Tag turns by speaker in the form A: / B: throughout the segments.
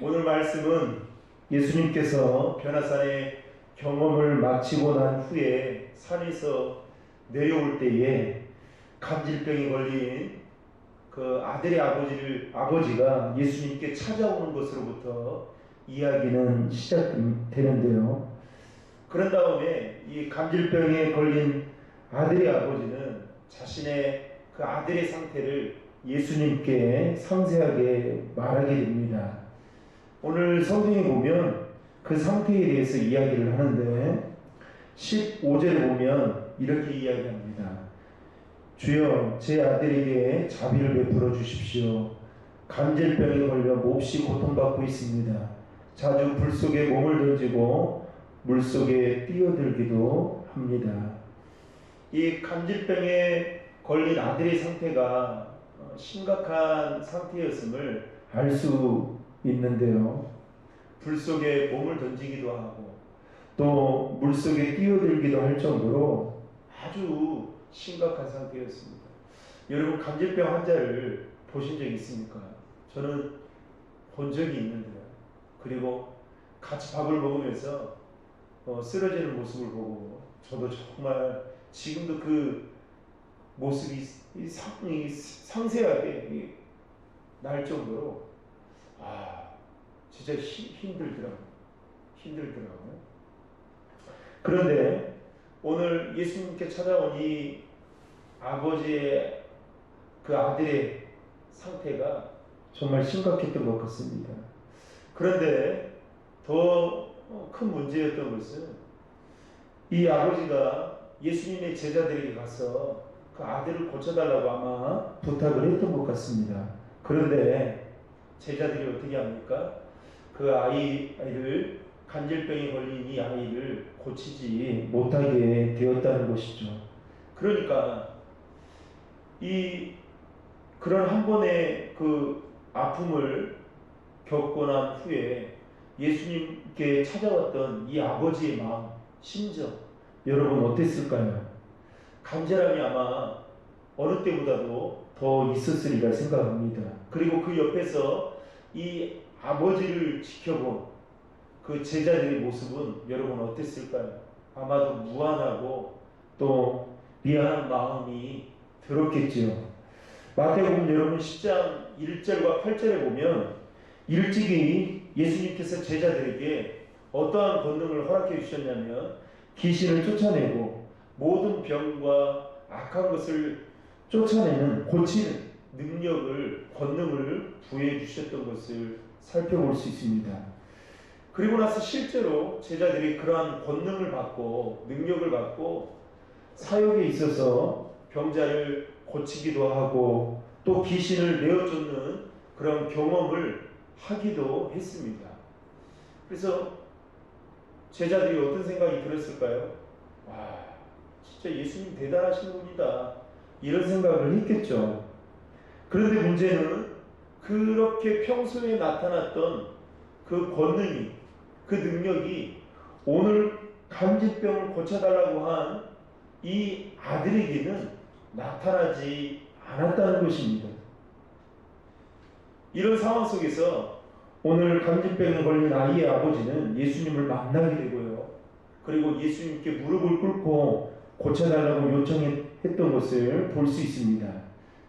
A: 오늘 말씀은 예수님께서 변화산의 경험을 마치고 난 후에 산에서 내려올 때에 감질병이 걸린 그 아들의 아버지를 아버지가 예수님께 찾아오는 것으로부터 이야기는 시작되는데요. 그런 다음에 이 감질병에 걸린 아들의 아버지는 자신의 그 아들의 상태를 예수님께 상세하게 말하게 됩니다. 오늘 성경에 보면 그 상태에 대해서 이야기를 하는데 15절에 보면 이렇게 이야기합니다. 주여 제 아들에게 자비를 베풀어 주십시오. 간질병에 걸려 몹시 고통받고 있습니다. 자주 불 속에 몸을 던지고 물 속에 뛰어들기도 합니다. 이 간질병에 걸린 아들의 상태가 어, 심각한 상태였음을 알 수 있는데요. 불 속에 몸을 던지기도 하고 또 물 속에 뛰어들기도 할 정도로 아주 심각한 상태였습니다. 여러분 감질병 환자를 보신 적 있습니까? 저는 본 적이 있는데요. 그리고 같이 밥을 먹으면서 어, 쓰러지는 모습을 보고 저도 정말 지금도 그 모습이 이 상, 이 상세하게 이, 날 정도로 아 진짜 힘, 힘들더라고요. 힘들더라고요. 그런데 오늘 예수님께 찾아온 이 아버지의 그 아들의 상태가 정말 심각했던 것 같습니다. 그런데 더 큰 문제였던 것은 이 아버지가 예수님의 제자들에게 가서 그 아들을 고쳐달라고 아마 부탁을 했던 것 같습니다. 그런데 제자들이 어떻게 합니까? 그 아이, 아이를 간질병에 걸린 이 아이를 고치지 못하게 되었다는 것이죠. 그러니까 이 그런 한 번의 그 아픔을 겪고 난 후에 예수님께 찾아왔던 이 아버지의 마음, 심정, 여러분 어땠을까요? 간절함이 아마 어느 때보다도 더 있었으리라 생각합니다. 그리고 그 옆에서 이 아버지를 지켜본 그 제자들의 모습은 여러분 어땠을까요? 아마도 무한하고 또 미안한 마음이 들었겠지요. 마태복음 여러분 10장 1절과 8절에 보면 일찍이 예수님께서 제자들에게 어떠한 권능을 허락해 주셨냐면 귀신을 쫓아내고 모든 병과 악한 것을 쫓아내는 고치는 능력을 권능을 부여해 주셨던 것을 살펴볼 수 있습니다. 그리고 나서 실제로 제자들이 그러한 권능을 받고 능력을 받고 사역에 있어서 병자를 고치기도 하고 또 귀신을 내어쫓는 그런 경험을 하기도 했습니다. 그래서 제자들이 어떤 생각이 들었을까요? 와, 진짜 예수님 대단하신 분이다. 이런 생각을 했겠죠. 그런데 문제는 그렇게 평소에 나타났던 그 권능이, 그 능력이 오늘 간질병을 고쳐달라고 한 이 아들에게는 나타나지 않았다는 것입니다. 이런 상황 속에서 오늘 감진병에 걸린 아이의 아버지는 예수님을 만나게 되고요. 그리고 예수님께 무릎을 꿇고 고쳐달라고 요청했 던 것을 볼 수 있습니다.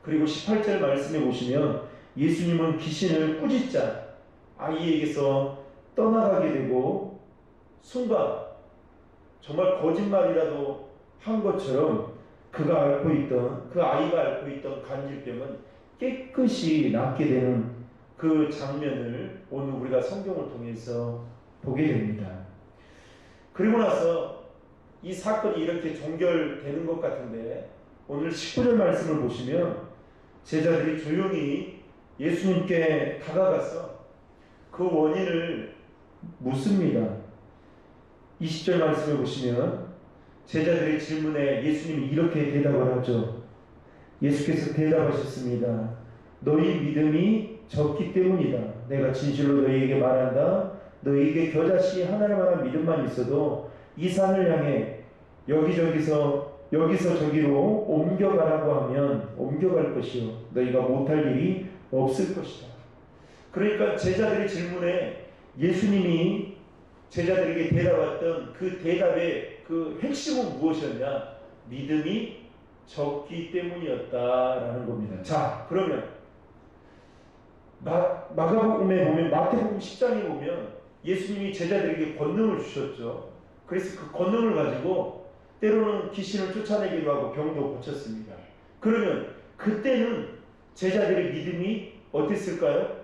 A: 그리고 18절 말씀에 보시면 예수님은 귀신을 꾸짖자 아이에게서 떠나가게 되고 순간 정말 거짓말이라도 한 것처럼 그가 앓고 있던 그 아이가 앓고 있던 간질병은 깨끗이 낫게 되는 그 장면을 오늘 우리가 성경을 통해서 보게 됩니다. 그리고 나서 이 사건이 이렇게 종결되는 것 같은데 오늘 19절 말씀을 보시면 제자들이 조용히 예수님께 다가가서 그 원인을 묻습니다. 20절 말씀을 보시면 제자들의 질문에 예수님이 이렇게 대답을 하죠. 예수께서 대답하셨습니다. 너희 믿음이 적기 때문이다. 내가 진실로 너희에게 말한다. 너희에게 겨자씨 하나만한 믿음만 있어도 이 산을 향해 여기저기서 여기서 저기로 옮겨가라고 하면 옮겨갈 것이요. 너희가 못할 일이 없을 것이다. 그러니까 제자들의 질문에 예수님이 제자들에게 대답했던 그 대답의 그 핵심은 무엇이었냐? 믿음이 적기 때문이었다라는 겁니다. 자, 그러면 마, 마가복음에 보면 마태복음 10장에 보면 예수님이 제자들에게 권능을 주셨죠. 그래서 그 권능을 가지고 때로는 귀신을 쫓아내기도 하고 병도 고쳤습니다. 그러면 그때는 제자들의 믿음이 어땠을까요?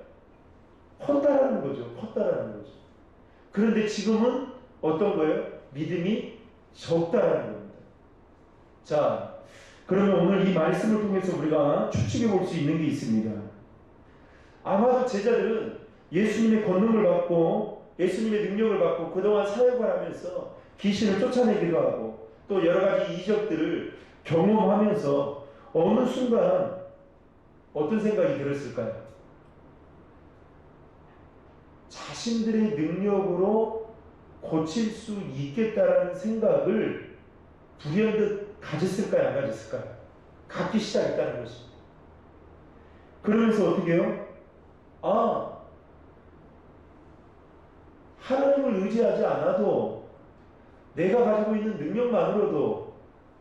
A: 컸다라는 거죠. 컸다라는 거죠. 그런데 지금은 어떤 거예요? 믿음이 적다라는 겁니다. 자, 그러면 오늘 이 말씀을 통해서 우리가 추측해 볼 수 있는 게 있습니다. 아마도 제자들은 예수님의 권능을 받고 예수님의 능력을 받고 그동안 사역을 하면서 귀신을 쫓아내기도 하고 또 여러 가지 이적들을 경험하면서 어느 순간 어떤 생각이 들었을까요? 자신들의 능력으로 고칠 수 있겠다라는 생각을 불현듯 가졌을까요? 안 가졌을까요? 갖기 시작했다는 것입니다. 그러면서 어떻게 해요? 아, 하나님을 의지하지 않아도 내가 가지고 있는 능력만으로도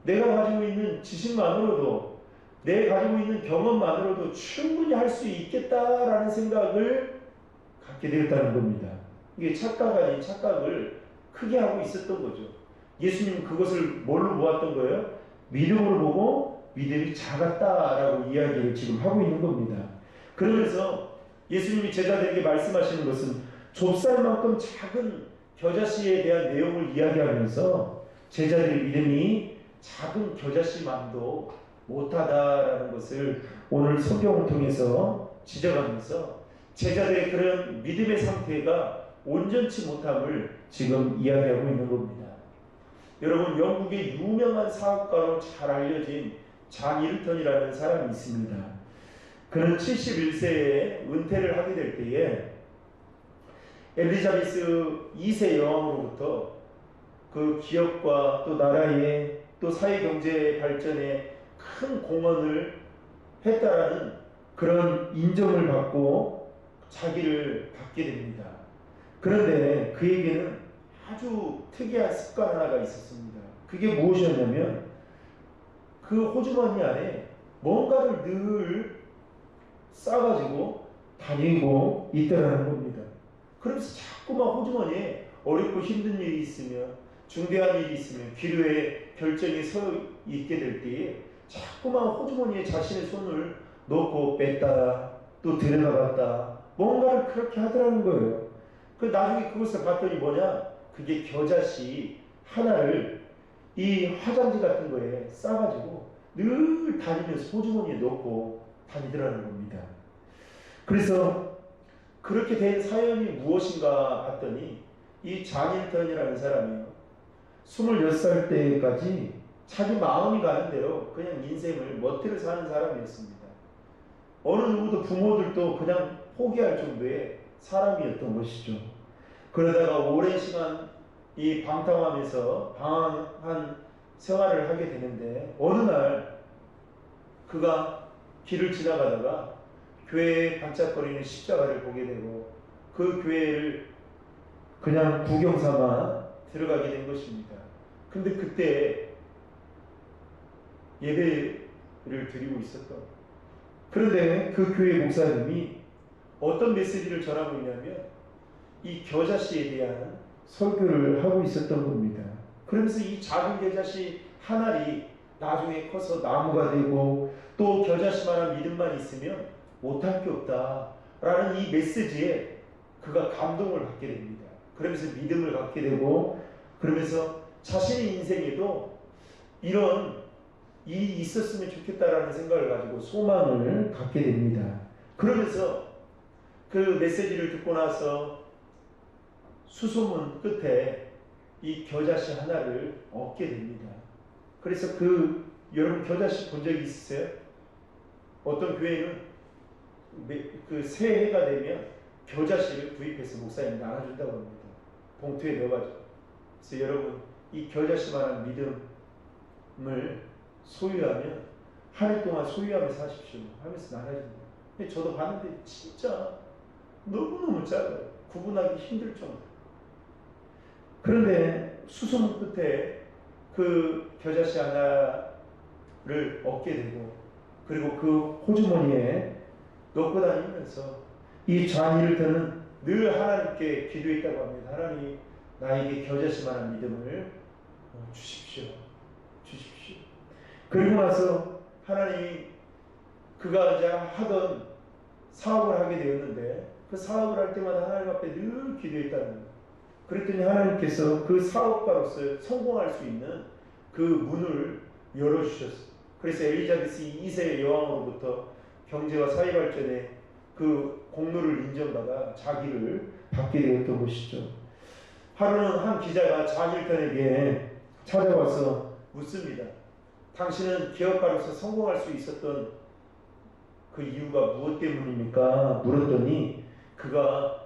A: 내가 가지고 있는 지식만으로도 내가 가지고 있는 경험만으로도 충분히 할 수 있겠다라는 생각을 갖게 되었다는 겁니다. 이게 착각 아닌 착각을 크게 하고 있었던 거죠. 예수님은 그것을 뭘로 보았던 거예요? 믿음으로 보고 믿음이 작았다라고 이야기를 지금 하고 있는 겁니다. 그러면서 예수님이 제자들에게 말씀하시는 것은 좁쌀만큼 작은 겨자씨에 대한 내용을 이야기하면서 제자들의 믿음이 작은 겨자씨만도 못하다라는 것을 오늘 성경을 통해서 지적하면서 제자들의 그런 믿음의 상태가 온전치 못함을 지금 이야기하고 있는 겁니다. 여러분 영국의 유명한 사업가로 잘 알려진 잔 일턴이라는 사람이 있습니다. 그는 71세에 은퇴를 하게 될 때에 엘리자베스 2세 여왕으로부터 그 기업과 또 나라의 또 사회 경제 발전에 큰 공헌을 했다라는 그런 인정을 받고 자기를 받게 됩니다. 그런데 그에게는 아주 특이한 습관 하나가 있었습니다. 그게 무엇이었냐면 그 호주머니 안에 뭔가를 늘 싸가지고 다니고 있더라는 겁니다. 그러면서 자꾸만 호주머니에 어렵고 힘든 일이 있으면 중대한 일이 있으면 기류의 결정이 서 있게 될 때에 자꾸만 호주머니에 자신의 손을 넣고 뺐다 또 들여다봤다 뭔가를 그렇게 하더라는 거예요. 그 나중에 그것을 봤더니 뭐냐? 그게 겨자씨 하나를 이 화장지 같은 거에 싸가지고 늘 다니면서 호주머니에 넣고 다니더라는 겁니다. 그래서 그렇게 된 사연이 무엇인가 봤더니 이 자닐턴이라는 사람이요. 26살 때까지 자기 마음이 가는 대로 그냥 인생을 멋대로 사는 사람이었습니다. 어느 누구도 부모들도 그냥 포기할 정도의 사람이었던 것이죠. 그러다가 오랜 시간 이 방탕하면서 방황한 생활을 하게 되는데 어느 날 그가 길을 지나가다가 교회에 반짝거리는 십자가를 보게 되고 그 교회를 그냥 구경 삼아 들어가게 된 것입니다. 근데 그때 예배를 드리고 있었던 그런데 그 교회 목사님이 어떤 메시지를 전하고 있냐면 이 겨자씨에 대한 설교를 하고 있었던 겁니다. 그러면서 이 작은 겨자씨 하나리 나중에 커서 나무가 되고 또 겨자씨만한 믿음만 있으면 못할 게 없다. 라는 이 메시지에 그가 감동을 갖게 됩니다. 그러면서 믿음을 갖게 되고 그러면서 자신의 인생에도 이런 일이 있었으면 좋겠다라는 생각을 가지고 소망을 갖게 됩니다. 그러면서 그 메시지를 듣고 나서 수소문 끝에 이 겨자씨 하나를 얻게 됩니다. 그래서 그 여러분 겨자씨 본 적이 있으세요? 어떤 교회는 그 새해가 되면 겨자씨를 구입해서 목사님 나눠준다고 합니다. 봉투에 넣어가지고. 그래서 여러분 이 겨자씨만한 믿음을 소유하면 한 해 동안 소유하면서 사십시오 하면서 나눠줍니다. 저도 봤는데 진짜 너무너무 작아요. 구분하기 힘들 정도. 그런데 수소문 끝에 그 겨자씨 하나를 얻게 되고 그리고 그 호주머니에 넣고 다니면서 이 좌니를 늘 하나님께 기도했다고 합니다. 하나님 나에게 겨자씨만한 믿음을 어, 주십시오. 주십시오. 그리고 나서 하나님이 그가 이제 하던 사업을 하게 되었는데 그 사업을 할 때마다 하나님 앞에 늘 기도했다는 거예요. 그랬더니 하나님께서 그 사업가로서 성공할 수 있는 그 문을 열어주셨어요. 그래서 엘리자베스 2세 여왕으로부터 경제와 사회 발전에 그 공로를 인정받아 자기를 받게 되었던 것이죠. 하루는 한 기자가 자닐턴에게 찾아와서 묻습니다. 당신은 기업가로서 성공할 수 있었던 그 이유가 무엇 때문입니까? 물었더니 그가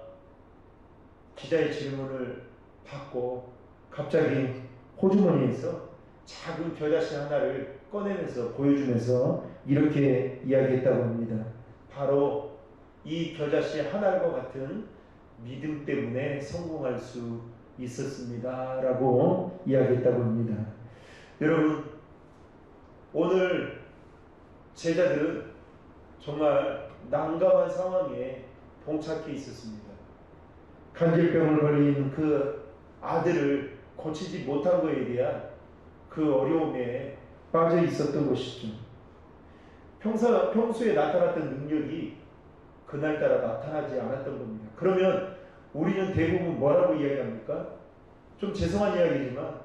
A: 기자의 질문을 받고 갑자기 호주머니에서 작은 겨자씨 하나를 꺼내면서 보여주면서 이렇게 이야기했다고 합니다. 바로 이 겨자씨 하나과 같은 믿음 때문에 성공할 수 있었습니다. 라고 이야기했다고 합니다. 여러분, 오늘 제자들은 정말 난감한 상황에 봉착해 있었습니다. 간질병을 걸린 그 아들을 고치지 못한 것에 대한 그 어려움에 빠져 있었던 것이죠. 평소, 평소에 나타났던 능력이 그날따라 나타나지 않았던 겁니다. 그러면 우리는 대부분 뭐라고 이야기합니까? 좀 죄송한 이야기지만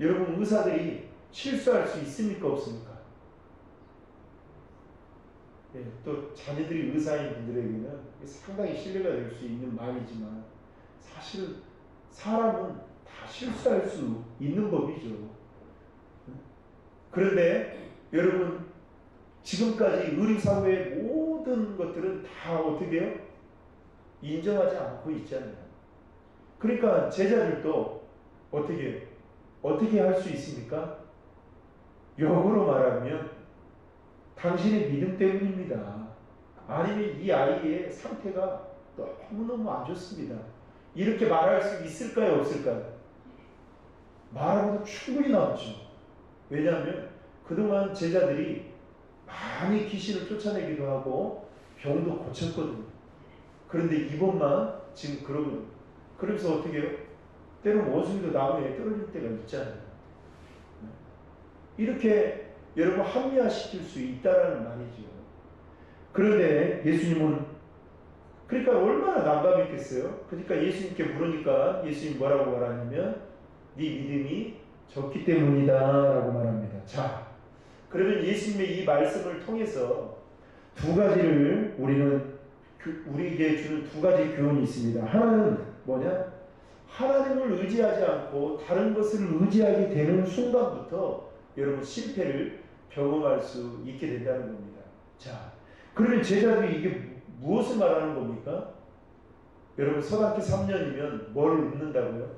A: 여러분 의사들이 실수할 수 있습니까 없습니까? 예, 또 자녀들이 의사인 분들에게는 상당히 신뢰가 될 수 있는 말이지만 사실 사람은 다 실수할 수 있는 법이죠. 그런데 여러분 지금까지 의료사회의 모든 것들은 다 어떻게 해요? 인정하지 않고 있잖아요. 그러니까 제자들도 어떻게 해요? 어떻게 할 수 있습니까? 역으로 말하면 당신의 믿음 때문입니다. 아니면 이 아이의 상태가 너무너무 안 좋습니다. 이렇게 말할 수 있을까요? 없을까요? 말하고도 충분히 나왔죠. 왜냐하면 그동안 제자들이 많이 귀신을 쫓아내기도 하고 병도 고쳤거든요. 그런데 이번만 지금 그러거든요. 그러면서 어떻게 해요? 때로는 원숭이도 나무에 떨어질 때가 있잖아요. 이렇게 여러분 합리화시킬 수 있다라는 말이죠. 그런데 예수님은 그러니까 얼마나 난감이 있겠어요? 그러니까 예수님께 물으니까 예수님 뭐라고 말하냐면 네 믿음이 적기 때문이다 라고 말합니다. 자, 그러면 예수님의 이 말씀을 통해서 두 가지를 우리는 우리에게 주는 두 가지 교훈이 있습니다. 하나는 뭐냐? 하나님을 의지하지 않고 다른 것을 의지하게 되는 순간부터 여러분 실패를 경험할 수 있게 된다는 겁니다. 자, 그러면 제자들이 이게 무엇을 말하는 겁니까? 여러분 서당기 3년이면 뭘 읊는다고요?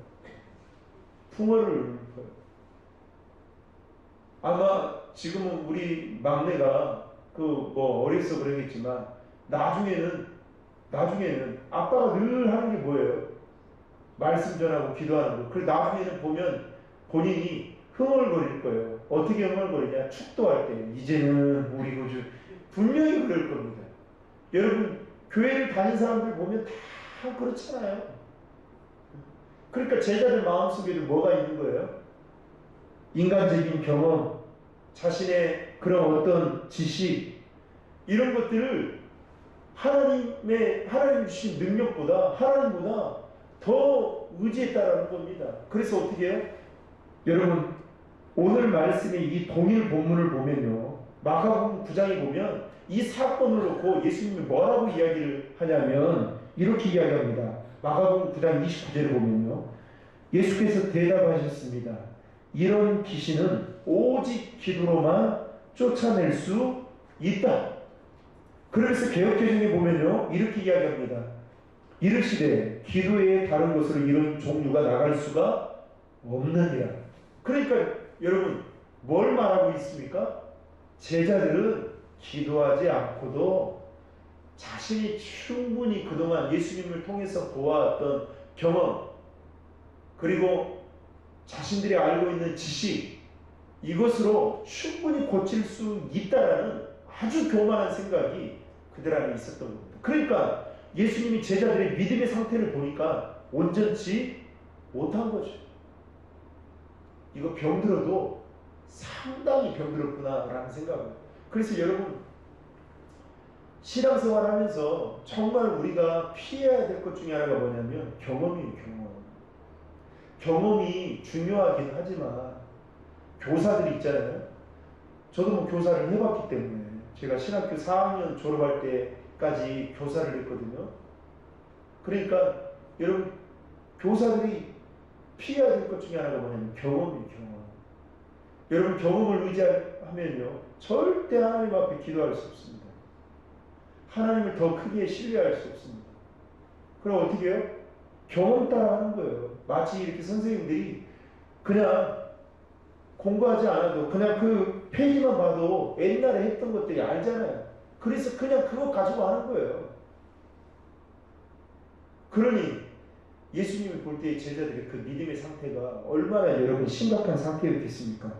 A: 풍어를. 아마 지금은 우리 막내가 그 뭐 어려서 그러겠지만 나중에는 나중에는 아빠가 늘 하는 게 뭐예요? 말씀 전하고 기도하는 거. 그래 나중에는 보면 본인이 흥얼거릴 거예요. 어떻게 흥얼거리냐? 축도할 때 이제는 우리 구주 분명히 그럴 겁니다. 여러분 교회를 다닌 사람들 보면 다 그렇잖아요. 그러니까 제자들 마음속에도 뭐가 있는 거예요? 인간적인 경험, 자신의 그런 어떤 지식, 이런 것들을 하나님의, 하나님 주신 능력보다, 하나님보다 더 의지했다라는 겁니다. 그래서 어떻게 해요? 여러분, 오늘 말씀의 이 동일 본문을 보면요. 마가복음 9장에 보면 이 사건을 놓고 예수님이 뭐라고 이야기를 하냐면 이렇게 이야기합니다. 마가복음 9장 29절을 보면요. 예수께서 대답하셨습니다. 이런 귀신은 오직 기도로만 쫓아낼 수 있다. 그래서 개혁개정에 보면요. 이렇게 이야기합니다. 이르시되 기도에 다른 것으로 이런 종류가 나갈 수가 없느니라. 그러니까 여러분 뭘 말하고 있습니까? 제자들은 기도하지 않고도 자신이 충분히 그동안 예수님을 통해서 보아왔던 경험, 그리고 자신들이 알고 있는 지식, 이것으로 충분히 고칠 수 있다라는 아주 교만한 생각이 그들 안에 있었던 겁니다. 그러니까 예수님이 제자들의 믿음의 상태를 보니까 온전치 못한 거죠. 이거 병들어도 상당히 병들었구나라는 생각을. 그래서 여러분 신앙생활 하면서 정말 우리가 피해야 될 것 중에 하나가 뭐냐면 경험이에요, 경험. 경험이 중요하긴 하지만 교사들이 있잖아요. 저도 뭐 교사를 해봤기 때문에 제가 신학교 4학년 졸업할 때까지 교사를 했거든요. 그러니까 여러분 교사들이 피해야 될 것 중에 하나가 뭐냐면 경험이에요, 경험. 여러분 경험을 의지하면요 절대 하나님 앞에 기도할 수 없습니다. 하나님을 더 크게 신뢰할 수 없습니다. 그럼 어떻게 해요? 경험 따라 하는 거예요. 마치 이렇게 선생님들이 그냥 공부하지 않아도 그냥 그 페이지만 봐도 옛날에 했던 것들이 알잖아요. 그래서 그냥 그거 가지고 하는 거예요. 그러니 예수님을 볼때 제자들의 그 믿음의 상태가 얼마나 여러분 심각한 상태였겠습니까?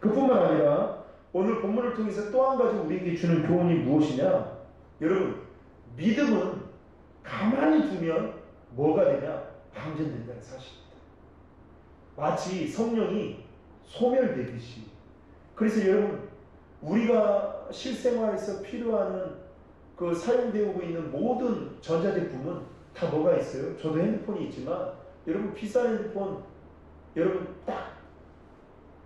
A: 그뿐만 아니라 오늘 본문을 통해서 또 한 가지 우리에게 주는 교훈이 무엇이냐? 여러분 믿음은 가만히 두면 뭐가 되냐? 방전된다는 사실입니다. 마치 성령이 소멸되듯이. 그래서 여러분 우리가 실생활에서 필요하는 그 사용되고 있는 모든 전자제품은 다 뭐가 있어요? 저도 핸드폰이 있지만 여러분 비싼 핸드폰 여러분 딱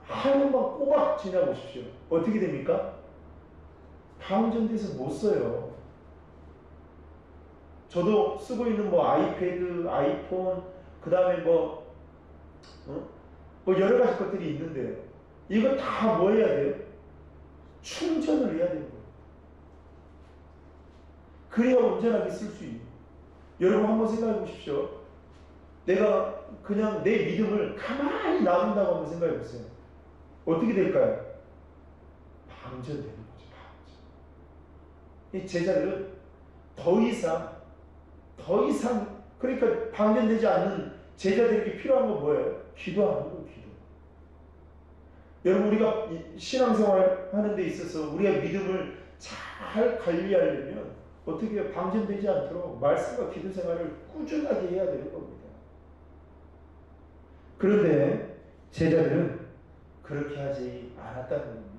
A: 하루만 꼬박 지나보십시오. 어떻게 됩니까? 방전돼서 못 써요. 저도 쓰고 있는 뭐 아이패드, 아이폰, 그 다음에 뭐, 어? 뭐 여러 가지 것들이 있는데요. 이거 다 뭐 해야 돼요? 충전을 해야 되는 거예요. 그래야 온전하게 쓸 수 있는. 여러분 한번 생각해 보십시오. 내가 그냥 내 믿음을 가만히 놔둔다고 한번 생각해 보세요. 어떻게 될까요? 방전되는 거죠. 방전. 이 제자들은 더 이상 더 이상 그러니까 방전되지 않는 제자들에게 필요한 건 뭐예요? 기도하는 거예요. 기도. 여러분 우리가 신앙생활 하는 데 있어서 우리가 믿음을 잘 관리하려면 어떻게? 방전되지 않도록 말씀과 기도 생활을 꾸준하게 해야 되는 겁니다. 그런데 제자들은 그렇게 하지 않았다는 겁니다.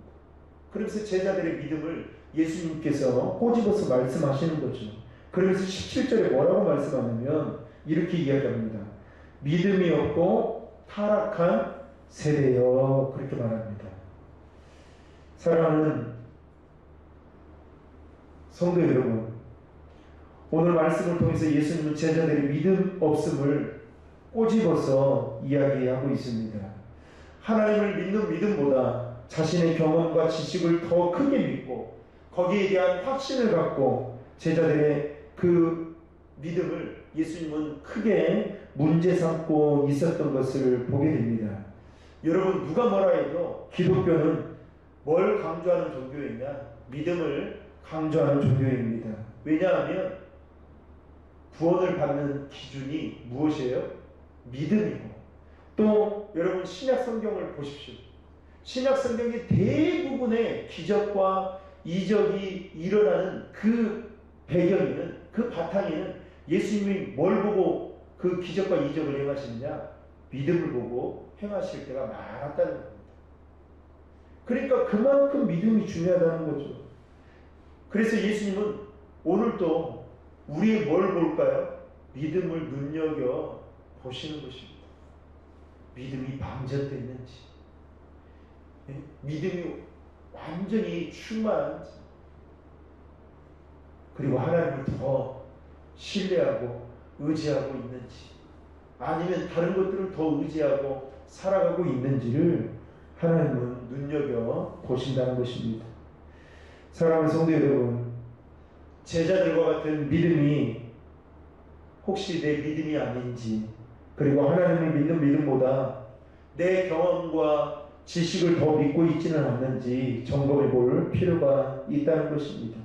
A: 그러면서 제자들의 믿음을 예수님께서 꼬집어서 말씀하시는 거죠. 그러면서 17절에 뭐라고 말씀하냐면 이렇게 이야기합니다. 믿음이 없고 타락한 세대여 그렇게 말합니다. 사랑하는 성도 여러분, 오늘 말씀을 통해서 예수님은 제자들의 믿음 없음을 꼬집어서 이야기하고 있습니다. 하나님을 믿는 믿음보다 자신의 경험과 지식을 더 크게 믿고 거기에 대한 확신을 갖고 제자들의 그 믿음을 예수님은 크게 문제 삼고 있었던 것을 보게 됩니다. 여러분 누가 뭐라 해도 기독교는 뭘 강조하는 종교이냐? 믿음을 강조하는 종교입니다. 왜냐하면 구원을 받는 기준이 무엇이에요? 믿음이고 또 여러분 신약 성경을 보십시오. 신약 성경의 대부분의 기적과 이적이 일어나는 그 배경에는 그 바탕에는 예수님이 뭘 보고 그 기적과 이적을 행하시느냐? 믿음을 보고 행하실 때가 많았다는 겁니다. 그러니까 그만큼 믿음이 중요하다는 거죠. 그래서 예수님은 오늘도 우리의 뭘 볼까요? 믿음을 눈여겨 보시는 것입니다. 믿음이 방전됐는지, 예? 믿음이 완전히 충만한지, 그리고 하나님을 더 신뢰하고 의지하고 있는지, 아니면 다른 것들을 더 의지하고 살아가고 있는지를 하나님은 눈여겨 보신다는 것입니다. 사랑하는 성도 여러분, 제자들과 같은 믿음이 혹시 내 믿음이 아닌지, 그리고 하나님을 믿는 믿음보다 내 경험과 지식을 더 믿고 있지는 않는지 점검해 볼 필요가 있다는 것입니다.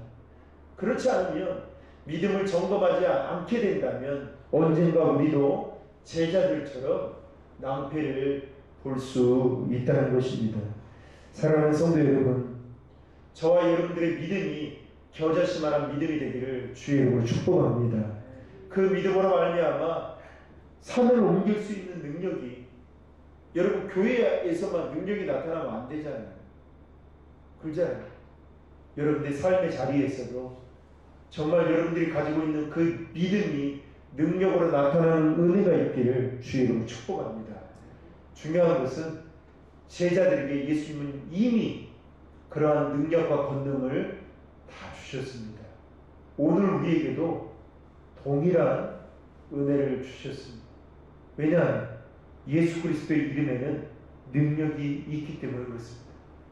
A: 그렇지 않으면 믿음을 점검하지 않게 된다면 언젠가 우리도 제자들처럼 낭패를 볼 수 있다는 것입니다. 사랑하는 성도 여러분, 저와 여러분들의 믿음이 겨자씨만한 믿음이 되기를 주의 이름으로 축복합니다. 그 믿음으로 말미암아 산을 옮길 수 있는 능력이 여러분 교회에서만 능력이 나타나면 안 되잖아요. 그렇잖아요. 여러분들 삶의 자리에서도 정말 여러분들이 가지고 있는 그 믿음이 능력으로 나타나는 은혜가 있기를 주의 이름으로 축복합니다. 중요한 것은 제자들에게 예수님은 이미 그러한 능력과 권능을 다 주셨습니다. 오늘 우리에게도 동일한 은혜를 주셨습니다. 왜냐하면 예수 그리스도의 이름에는 능력이 있기 때문에 그렇습니다.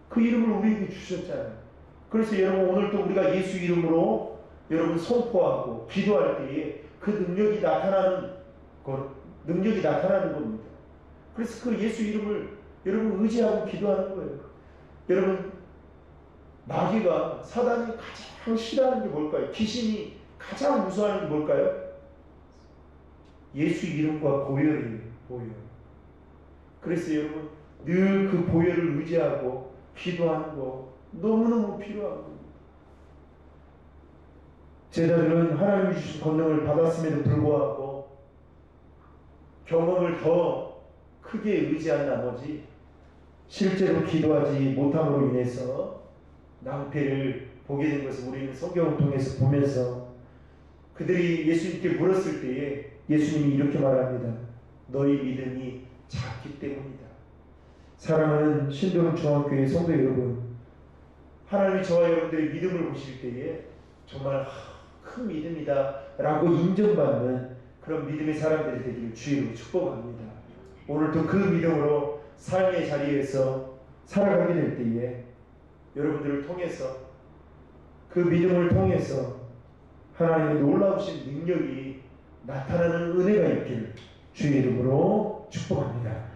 A: 그 이름을 우리에게 주셨잖아요. 그래서 여러분 오늘도 우리가 예수 이름으로 여러분 선포하고 기도할 때에 그 능력이 나타나는 것, 능력이 나타나는 겁니다. 그래서 그 예수 이름을 여러분 의지하고 기도하는 거예요. 여러분 마귀가 사단이 가장 싫어하는 게 뭘까요? 귀신이 가장 무서워하는 게 뭘까요? 예수 이름과 보혈이에요. 보혈. 그래서 여러분 늘 그 보혈을 의지하고 기도하는 거 너무너무 겁니다. 제자들은 하나님이 주신 권능을 받았음에도 불구하고 경험을 더 크게 의지한 나머지 실제로 기도하지 못함으로 인해서 낭패를 보게 된 것을 우리는 성경을 통해서 보면서 그들이 예수님께 물었을 때에 예수님이 이렇게 말합니다. 너희 믿음이 작기 때문이다. 사랑하는 신도는 중학교의 성도 여러분, 하나님이 저와 여러분들의 믿음을 보실 때에 정말 큰 믿음이다 라고 인정받는 그런 믿음의 사람들이 되기를 주의로 축복합니다. 오늘도 그 믿음으로 삶의 자리에서 살아가게 될 때에 여러분들을 통해서 그 믿음을 통해서 하나님의 놀라우신 능력이 나타나는 은혜가 있기를 주의 이름으로 축복합니다.